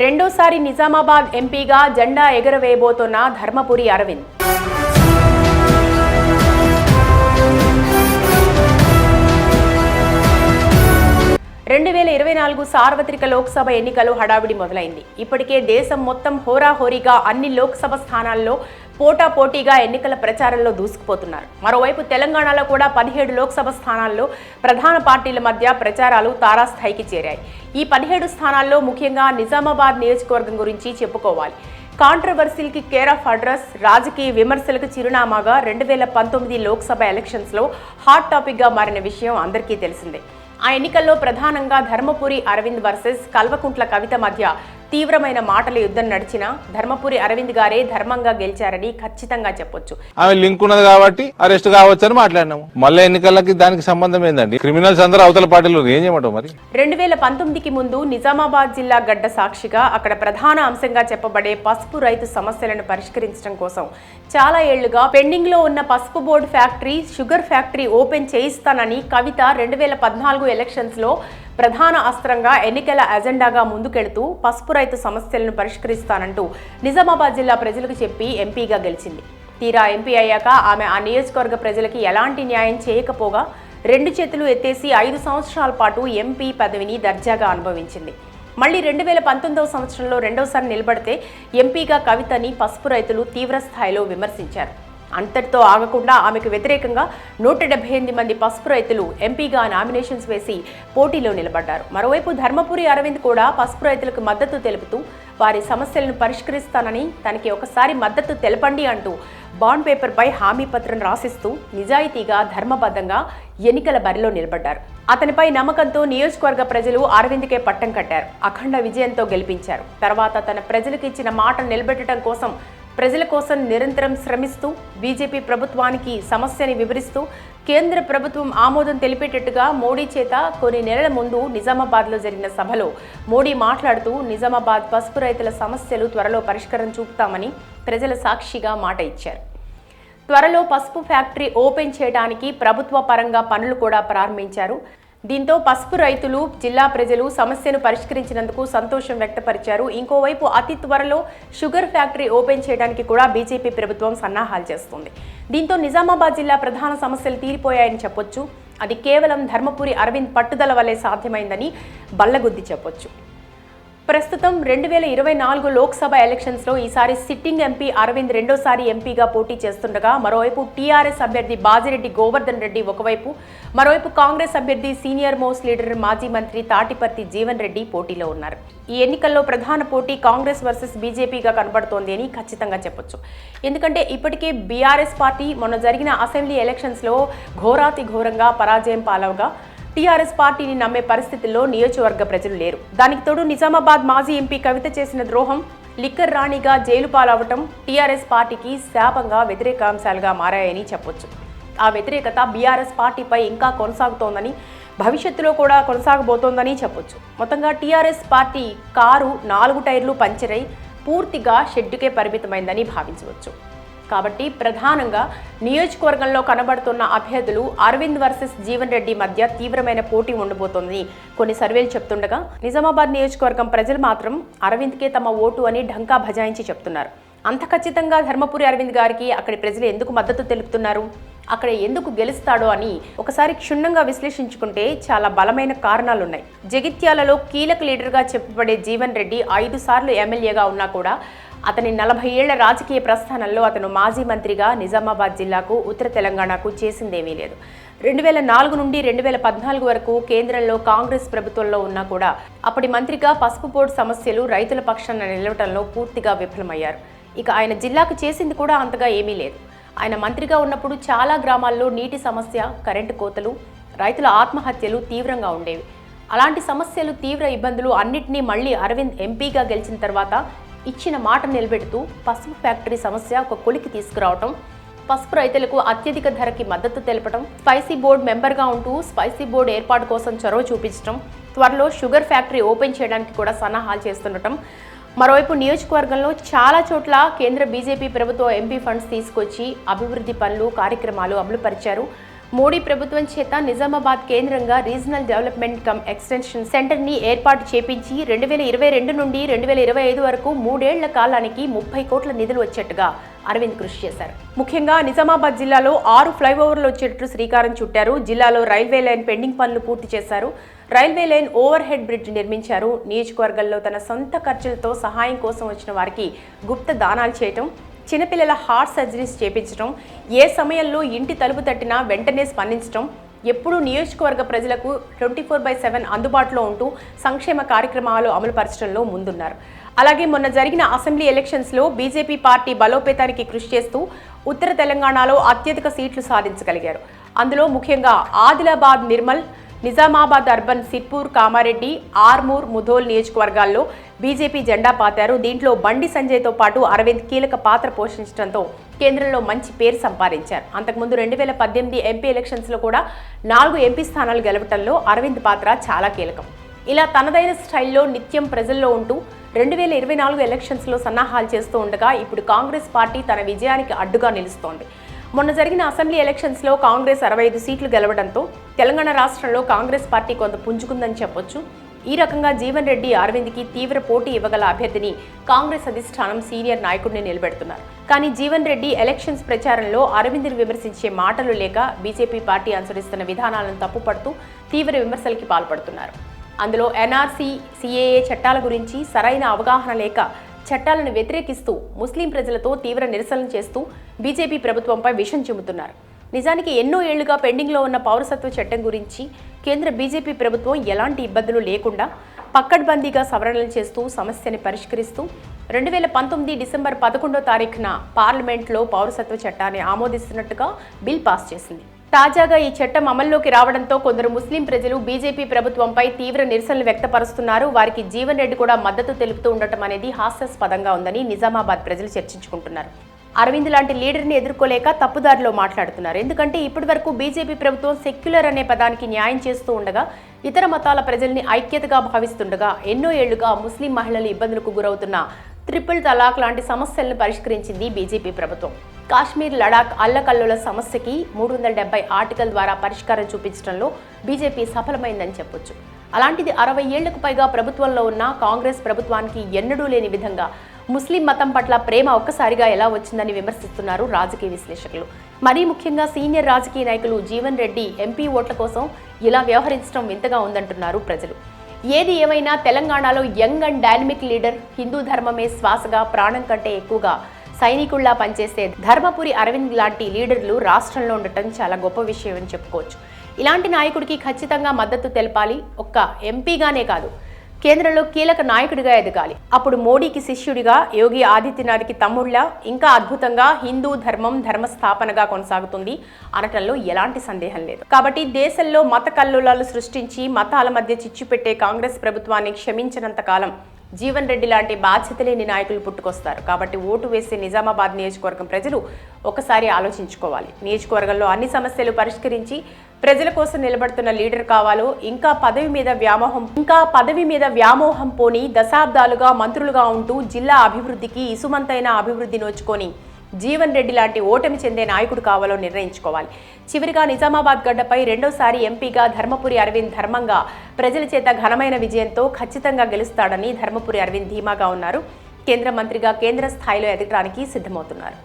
రెండోసారి నిజామాబాద్ ఎంపీగా జెండా ఎగరవేయబోతున్న ధర్మపురి అరవింద్. రెండు వేల ఇరవై నాలుగు సార్వత్రిక లోక్సభ ఎన్నికలు హడావిడి మొదలైంది. ఇప్పటికే దేశం మొత్తం హోరాహోరీగా అన్ని లోక్సభ స్థానాల్లో పోటా పోటీగా ఎన్నికల ప్రచారంలో దూసుకుపోతున్నారు. మరోవైపు తెలంగాణలో కూడా పదిహేడు లోక్సభ స్థానాల్లో ప్రధాన పార్టీల మధ్య ప్రచారాలు తారాస్థాయికి చేరాయి. ఈ పదిహేడు స్థానాల్లో ముఖ్యంగా నిజామాబాద్ నియోజకవర్గం గురించి చెప్పుకోవాలి. కాంట్రవర్సీలకి కేర్ ఆఫ్ అడ్రస్ రాజకీయ విమర్శలకు చిరునామాగా రెండు వేల పంతొమ్మిది లోక్సభ ఎలక్షన్స్లో హాట్ టాపిక్గా మారిన విషయం అందరికీ తెలిసిందే. ఆ ఎన్నికల్లో ప్రధానంగా ధర్మపురి అరవింద్ వర్సెస్ కల్వకుంట్ల కవిత మధ్య తీవ్రమైన మాటల యుద్ధం నడిచిన ధర్మపురి అరవింద్ గారే ధర్మంగా గెలిచారని ఖచ్చితంగా చెప్పొచ్చు. ఆమె లింక్ ఉన్నది కాబట్టి అరెస్ట్ కావచ్చు అని మాట్లాడినాము. మళ్ళీ ఎన్నికలకి దానికి సంబంధం ఏందండి? క్రిమినల్స్ అందరూ అవతల పార్టీలో ఏం చేయమంటావు మరి? రెండు వేల పంతొమ్మిదికి ముందు నిజామాబాద్ జిల్లా గడ్డ సాక్షిగా అక్కడ ప్రధాన అంశంగా చెప్పబడే పసుపు రైతు సమస్యలను పరిష్కరించడం కోసం చాలా ఏళ్ళుగా పెండింగ్లో ఉన్న పసుపు board factory sugar factory open చేయిస్తానని Kavitha రెండు వేల పద్నాలుగు ఎలక్షన్స్లో ప్రధాన అస్త్రంగా ఎన్నికల అజెండాగా ముందుకెడుతూ పసుపు రైతు సమస్యలను పరిష్కరిస్తానంటూ నిజామాబాద్ జిల్లా ప్రజలకు చెప్పి ఎంపీగా గెలిచింది. తీరా ఎంపీ అయ్యాక ఆమె ఆ నియోజకవర్గ ప్రజలకి ఎలాంటి న్యాయం చేయకపోగా రెండు చేతులు ఎత్తేసి ఐదు సంవత్సరాల పాటు ఎంపీ పదవిని దర్జాగా అనుభవించింది. మళ్ళీ రెండు వేల పంతొమ్మిదవ సంవత్సరంలో రెండోసారి నిలబడితే ఎంపీగా కవితని పసుపు రైతులు తీవ్రస్థాయిలో విమర్శించారు. అంతటితో ఆగకుండా ఆమెకు వ్యతిరేకంగా నూట డెబ్బై ఎనిమిది మంది పసుపు రైతులు ఎంపీగా నామినేషన్స్ వేసి పోటీలో నిలబడ్డారు. మరోవైపు ధర్మపురి అరవింద్ కూడా పసుపు రైతులకు మద్దతు తెలుపుతూ వారి సమస్యలను పరిష్కరిస్తానని తనకి ఒకసారి మద్దతు తెలపండి అంటూ బాండ్ పేపర్పై హామీ పత్రం రాసిస్తూ నిజాయితీగా ధర్మబద్ధంగా ఎన్నికల బరిలో నిలబడ్డారు. అతనిపై నమ్మకంతో నియోజకవర్గ ప్రజలు అరవింద్కే పట్టం కట్టారు. అఖండ విజయంతో గెలిపించారు. తర్వాత తన ప్రజలకు ఇచ్చిన మాట నిలబెట్టడం కోసం ప్రజల కోసం నిరంతరం శ్రమిస్తూ బీజేపీ ప్రభుత్వానికి సమస్యని వివరిస్తూ కేంద్ర ప్రభుత్వం ఆమోదం తెలిపేటట్టుగా మోడీ చేత కొన్ని నెలల ముందు నిజామాబాద్లో జరిగిన సభలో మోడీ మాట్లాడుతూ నిజామాబాద్ పసుపు రైతుల సమస్యలు త్వరలో పరిష్కారం చూపుతామని ప్రజల సాక్షిగా మాట ఇచ్చారు. త్వరలో పసుపు ఫ్యాక్టరీ ఓపెన్ చేయడానికి ప్రభుత్వ పరంగా పనులు కూడా ప్రారంభించారు. దీంతో పసుపు రైతులు జిల్లా ప్రజలు సమస్యను పరిష్కరించినందుకు సంతోషం వ్యక్తపరిచారు. ఇంకోవైపు అతి త్వరలో షుగర్ ఫ్యాక్టరీ ఓపెన్ చేయడానికి కూడా బీజేపీ ప్రభుత్వం సన్నాహాలు చేస్తుంది. దీంతో నిజామాబాద్ జిల్లా ప్రధాన సమస్యలు తీరిపోయాయని చెప్పొచ్చు. అది కేవలం ధర్మపురి అరవింద్ పట్టుదల వల్లే సాధ్యమైందని బల్లగుద్ది చెప్పొచ్చు. ప్రస్తుతం రెండు వేల ఇరవై నాలుగు లోక్సభ ఎలక్షన్స్లో ఈసారి సిట్టింగ్ ఎంపీ అరవింద్ రెండోసారి ఎంపీగా పోటీ చేస్తుండగా మరోవైపు టీఆర్ఎస్ అభ్యర్థి బాజిరెడ్డి గోవర్ధన్ రెడ్డి ఒకవైపు మరోవైపు కాంగ్రెస్ అభ్యర్థి సీనియర్ మోస్ట్ లీడర్ మాజీ మంత్రి తాటిపర్తి జీవన్ రెడ్డి పోటీలో ఉన్నారు. ఈ ఎన్నికల్లో ప్రధాన పోటీ కాంగ్రెస్ వర్సెస్ బీజేపీగా కనబడుతోంది అని ఖచ్చితంగా చెప్పొచ్చు. ఎందుకంటే ఇప్పటికే బీఆర్ఎస్ పార్టీ మొన్న జరిగిన అసెంబ్లీ ఎలక్షన్స్లో ఘోరాతి ఘోరంగా పరాజయం పాలవగా టీఆర్ఎస్ పార్టీని నమ్మే పరిస్థితుల్లో నియోజకవర్గ ప్రజలు లేరు. దానికి తోడు నిజామాబాద్ మాజీ ఎంపీ కవిత చేసిన ద్రోహం లిక్కర్ రాణిగా జైలు పాలవటం టీఆర్ఎస్ పార్టీకి శాపంగా వ్యతిరేకాంశాలుగా మారాయని చెప్పొచ్చు. ఆ వ్యతిరేకత బీఆర్ఎస్ పార్టీపై ఇంకా కొనసాగుతోందని భవిష్యత్తులో కూడా కొనసాగబోతోందని చెప్పొచ్చు. మొత్తంగా టీఆర్ఎస్ పార్టీ కారు నాలుగు టైర్లు పంచరై పూర్తిగా షెడ్డుకే పరిమితమైందని భావించవచ్చు. కాబట్టి ప్రధానంగా నియోజకవర్గంలో కనబడుతున్న అభ్యర్థులు అరవింద్ వర్సెస్ జీవన్ రెడ్డి మధ్య తీవ్రమైన పోటీ ఉండబోతోంది. కొన్ని సర్వేలు చెప్తుండగా నిజామాబాద్ నియోజకవర్గం ప్రజలు మాత్రం అరవింద్కే తమ ఓటు అని ఢంకా భజాయించి చెప్తున్నారు. అంత ఖచ్చితంగా ధర్మపురి అరవింద్ గారికి అక్కడి ప్రజలు ఎందుకు మద్దతు తెలుపుతున్నారు? అక్కడ ఎందుకు గెలుస్తాడో అని ఒకసారి క్షుణ్ణంగా విశ్లేషించుకుంటే చాలా బలమైన కారణాలున్నాయి. జగిత్యాలలో కీలక లీడర్గా చెప్పబడే జీవన్ రెడ్డి ఐదు సార్లు ఎమ్మెల్యేగా ఉన్నా కూడా అతని నలభై ఏళ్ళ రాజకీయ ప్రస్థానంలో అతను మాజీ మంత్రిగా నిజామాబాద్ జిల్లాకు ఉత్తర తెలంగాణకు చేసిందేమీ లేదు. రెండు వేల నాలుగు నుండి రెండు వేల పద్నాలుగు వరకు కేంద్రంలో కాంగ్రెస్ ప్రభుత్వంలో ఉన్నా కూడా అప్పటి మంత్రిగా పసుపు బోర్డు సమస్యలు రైతుల పక్షాన నిలవటంలో పూర్తిగా విఫలమయ్యారు. ఇక ఆయన జిల్లాకు చేసింది కూడా అంతగా ఏమీ లేదు. ఆయన మంత్రిగా ఉన్నప్పుడు చాలా గ్రామాల్లో నీటి సమస్య కరెంటు కోతలు రైతుల ఆత్మహత్యలు తీవ్రంగా ఉండేవి. అలాంటి సమస్యలు తీవ్ర ఇబ్బందులు అన్నింటినీ మళ్ళీ అరవింద్ ఎంపీగా గెలిచిన తర్వాత ఇచ్చిన మాట నిలబెడుతూ పసుపు ఫ్యాక్టరీ సమస్య ఒక కొలికి తీసుకురావటం పసుపు రైతులకు అత్యధిక ధరకి మద్దతు తెలపడం స్పైసీ బోర్డు మెంబర్గా ఉంటూ స్పైసీ బోర్డు ఏర్పాటు కోసం చొరవ చూపించడం త్వరలో షుగర్ ఫ్యాక్టరీ ఓపెన్ చేయడానికి కూడా సన్నాహాలు చేస్తుండటం. మరోవైపు నియోజకవర్గంలో చాలా చోట్ల కేంద్ర బీజేపీ ప్రభుత్వ ఎంపీ ఫండ్స్ తీసుకొచ్చి అభివృద్ధి పనులు కార్యక్రమాలు అమలుపరిచారు మోడీ ప్రభుత్వం చేత నిజామాబాద్ కేంద్రంగా రీజనల్ డెవలప్మెంట్ కమ్ ఎక్స్టెన్షన్ సెంటర్ని ఏర్పాటు చేపించి రెండు వేల ఇరవై రెండు నుండి రెండు వేల ఇరవై ఐదు వరకు మూడేళ్ళ కాలానికి ముప్పై కోట్ల నిధులు వచ్చేట్టుగా అరవింద్ కృషి చేశారు. ముఖ్యంగా నిజామాబాద్ జిల్లాలో ఆరు ఫ్లైఓవర్లు వచ్చేటట్లు శ్రీకారం చుట్టారు. జిల్లాలో రైల్వే లైన్ పెండింగ్ పనులు పూర్తి చేశారు. Railway line overhead bridge నిర్మించారు. నియోజకవర్గంలో తన సొంత ఖర్చులతో సహాయం కోసం వచ్చిన వారికి గుప్త దానాలు చేయటం చిన్నపిల్లల హార్ట్ సర్జరీస్ చేపించడం ఏ సమయంలో ఇంటి తలుపు తట్టినా వెంటనే స్పందించడం ఎప్పుడూ నియోజకవర్గ ప్రజలకు ట్వంటీ ఫోర్ బై సెవెన్ అందుబాటులో ఉంటూ సంక్షేమ కార్యక్రమాలు అమలుపరచడంలో ముందున్నారు. అలాగే మొన్న జరిగిన అసెంబ్లీ ఎలక్షన్స్లో బీజేపీ పార్టీ బలోపేతానికి కృషి చేస్తూ ఉత్తర తెలంగాణలో అత్యధిక సీట్లు సాధించగలిగారు. అందులో ముఖ్యంగా ఆదిలాబాద్ నిర్మల్ నిజామాబాద్ అర్బన్ సిర్పూర్ కామారెడ్డి ఆర్మూర్ ముధోల్ నియోజకవర్గాల్లో బీజేపీ జెండా పాతారు. దీంట్లో బండి సంజయ్తో పాటు అరవింద్ కీలక పాత్ర పోషించడంతో కేంద్రంలో మంచి పేరు సంపాదించారు. అంతకుముందు రెండు వేల పద్దెనిమిది ఎంపీ ఎలక్షన్స్లో కూడా నాలుగు ఎంపీ స్థానాలు గెలవటంలో అరవింద్ పాత్ర చాలా కీలకం. ఇలా తనదైన స్టైల్లో నిత్యం ప్రజల్లో ఉంటూ రెండు వేల ఇరవై నాలుగు ఎలక్షన్స్లో సన్నాహాలు చేస్తూ ఉండగా ఇప్పుడు కాంగ్రెస్ పార్టీ తన విజయానికి అడ్డుగా నిలుస్తోంది. మొన్న జరిగిన అసెంబ్లీ ఎలక్షన్స్లో కాంగ్రెస్ అరవై ఐదు సీట్లు గెలవడంతో తెలంగాణ రాష్ట్రంలో కాంగ్రెస్ పార్టీ కొంత పుంజుకుందని చెప్పొచ్చు. ఈ రకంగా జీవన్ రెడ్డి అరవింద్కి తీవ్ర పోటీ ఇవ్వగల అభ్యర్థిని కాంగ్రెస్ అధిష్టానం సీనియర్ నాయకుడిని నిలబెడుతున్నారు. కానీ జీవన్ రెడ్డి ఎలక్షన్స్ ప్రచారంలో అరవింద్ని విమర్శించే మాటలు లేక బీజేపీ పార్టీ అనుసరిస్తున్న విధానాలను తప్పుపడుతూ తీవ్ర విమర్శలకి పాల్పడుతున్నారు. అందులో ఎన్ఆర్సీ సిఏఏ చట్టాల గురించి సరైన అవగాహన లేక చట్టాలను వ్యతిరేకిస్తూ ముస్లిం ప్రజలతో తీవ్ర నిరసనలు చేస్తూ బీజేపీ ప్రభుత్వంపై విషం చెబుతున్నారు నిజానికి ఎన్నో ఏళ్ళుగా పెండింగ్లో ఉన్న పౌరసత్వ చట్టం గురించి కేంద్ర బీజేపీ ప్రభుత్వం ఎలాంటి ఇబ్బందులు లేకుండా పక్కడ్బందీగా సవరణలు చేస్తూ సమస్యని పరిష్కరిస్తూ రెండు వేల పంతొమ్మిది డిసెంబర్ పదకొండో తారీఖున పార్లమెంట్లో పౌరసత్వ చట్టాన్ని ఆమోదిస్తున్నట్టుగా బిల్ పాస్ చేసింది. తాజాగా ఈ చట్టం అమల్లోకి రావడంతో కొందరు ముస్లిం ప్రజలు బీజేపీ ప్రభుత్వంపై తీవ్ర నిరసనలు వ్యక్తపరుస్తున్నారు. వారికి జీవన్ రెడ్డి కూడా మద్దతు తెలుపుతూ ఉండటం అనేది హాస్యాస్పదంగా ఉందని నిజామాబాద్ ప్రజలు చర్చించుకుంటున్నారు. అరవింద్ లాంటి లీడర్ని ఎదుర్కోలేక తప్పుదారిలో మాట్లాడుతున్నారు. ఎందుకంటే ఇప్పటి వరకు బీజేపీ ప్రభుత్వం సెక్యులర్ అనే పదానికి న్యాయం చేస్తూ ఉండగా ఇతర మతాల ప్రజల్ని ఐక్యతగా భావిస్తుండగా ఎన్నో ఏళ్ళుగా ముస్లిం మహిళలు ఇబ్బందులకు గురవుతున్న ట్రిపుల్ తలాక్ లాంటి సమస్యలను పరిష్కరించింది బీజేపీ ప్రభుత్వం. కాశ్మీర్ లడాక్ అల్లకల్లోల సమస్యకి మూడు వందల డెబ్బై ఆర్టికల్ ద్వారా పరిష్కారం చూపించడంలో బీజేపీ సఫలమైందని చెప్పొచ్చు. అలాంటిది అరవై ఏళ్ళకు పైగా ప్రభుత్వంలో ఉన్న కాంగ్రెస్ ప్రభుత్వానికి ఎన్నడూ లేని విధంగా ముస్లిం మతం పట్ల ప్రేమ ఒక్కసారిగా ఎలా వచ్చిందని విమర్శిస్తున్నారు రాజకీయ విశ్లేషకులు. మరీ ముఖ్యంగా సీనియర్ రాజకీయ నాయకులు జీవన్ రెడ్డి ఎంపీ ఓట్ల కోసం ఇలా వ్యవహరించడం వింతగా ఉందంటున్నారు ప్రజలు. ఏది ఏమైనా తెలంగాణలో young and dynamic leader Hindu ధర్మమే శ్వాసగా ప్రాణం కంటే ఎక్కువగా సైనికుల్లా పనిచేసే ధర్మపురి అరవింద్ లాంటి లీడర్లు రాష్ట్రంలో ఉండటం చాలా గొప్ప విషయం అని చెప్పుకోవచ్చు. ఇలాంటి నాయకుడికి ఖచ్చితంగా మద్దతు తెలపాలి. ఒక్క ఎంపీగానే కాదు కేంద్రంలో కీలక నాయకుడిగా ఎదగాలి. అప్పుడు మోడీకి శిష్యుడిగా యోగి ఆదిత్యనాథ్కి తమ్ముళ్ళ ఇంకా అద్భుతంగా హిందూ ధర్మం ధర్మ స్థాపనగా కొనసాగుతుంది అనటంలో ఎలాంటి సందేహం లేదు. కాబట్టి దేశంలో మత కల్లోలాలు సృష్టించి మతాల మధ్య చిచ్చు పెట్టే కాంగ్రెస్ ప్రభుత్వాన్ని క్షమించినంత కాలం జీవన్ రెడ్డి లాంటి బాధ్యత లేని నాయకులు పుట్టుకొస్తారు. కాబట్టి ఓటు వేసే నిజామాబాద్ నియోజకవర్గం ప్రజలు ఒకసారి ఆలోచించుకోవాలి. నియోజకవర్గంలో అన్ని సమస్యలు పరిష్కరించి ప్రజల కోసం నిలబడుతున్న లీడర్ కావాలో ఇంకా పదవి మీద వ్యామోహం ఇంకా పదవి మీద వ్యామోహం పోని దశాబ్దాలుగా మంత్రులుగా ఉంటూ జిల్లా అభివృద్ధికి ఇసుమంతైన అభివృద్ధి నోచుకొని జీవన్ రెడ్డి లాంటి ఓటమి చెందే నాయకుడు కావాలో నిర్ణయించుకోవాలి. చివరిగా నిజామాబాద్ గడ్డపై రెండోసారి ఎంపీగా ధర్మపురి అరవింద్ ధర్మంగా ప్రజల చేత ఘనమైన విజయంతో ఖచ్చితంగా గెలుస్తాడని ధర్మపురి అరవింద్ ధీమాగా ఉన్నారు. కేంద్ర మంత్రిగా కేంద్ర స్థాయిలో ఎదగడానికి సిద్ధమవుతున్నారు.